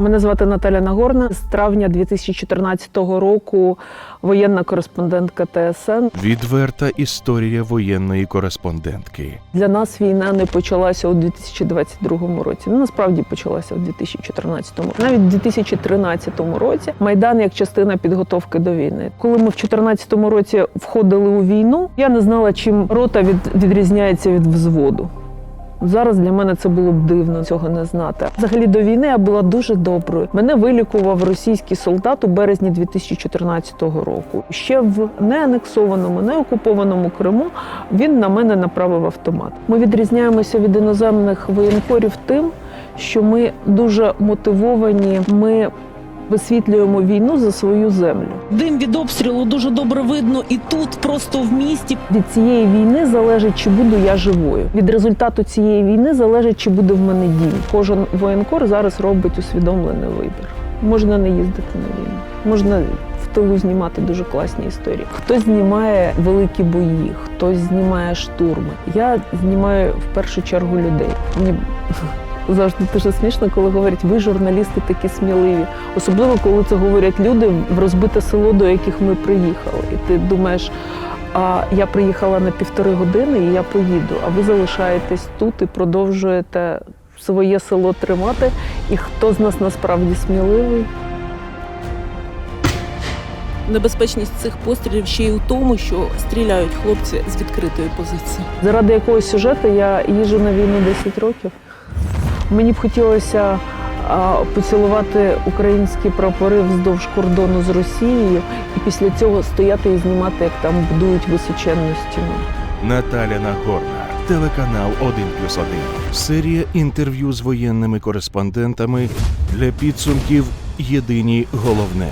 Мене звати Наталя Нагорна. З травня 2014 року воєнна кореспондентка ТСН. Відверта історія воєнної кореспондентки. Для нас війна не почалася у 2022 році. Ну, насправді почалася у 2014. Навіть у 2013 році майдан як частина підготовки до війни. Коли ми в 2014 році входили у війну, я не знала, чим рота від, відрізняється від взводу. Зараз для мене це було б дивно цього не знати. Взагалі до війни я була дуже доброю. Мене вилікував російський солдат у березні 2014 року. Ще в неанексованому, неокупованому Криму він на мене направив автомат. Ми відрізняємося від іноземних воєнкорів тим, що ми дуже мотивовані. Ми висвітлюємо війну за свою землю. Дим від обстрілу дуже добре видно, і тут просто в місті. Від цієї війни залежить, чи буду я живою. Від результату цієї війни залежить, чи буде в мене дім. Кожен воєнкор зараз робить усвідомлений вибір. Можна не їздити на війну, можна в тилу знімати дуже класні історії. Хтось знімає великі бої, хтось знімає штурми. Я знімаю в першу чергу людей. Мені завжди дуже смішно, коли говорять, ви журналісти такі сміливі. Особливо коли це говорять люди в розбите село, до яких ми приїхали. І ти думаєш, а я приїхала на півтори години і я поїду, а ви залишаєтесь тут і продовжуєте своє село тримати. І хто з нас насправді сміливий? Небезпечність цих пострілів ще й у тому, що стріляють хлопці з відкритої позиції. Заради якогось сюжету я їжджу на війну 10 років. Мені б хотілося поцілувати українські прапори вздовж кордону з Росією і після цього стояти і знімати, як там будують височенну стіну. Наталя Нагорна, телеканал 1+,1. Серія інтерв'ю з воєнними кореспондентами для підсумків Єдині головне.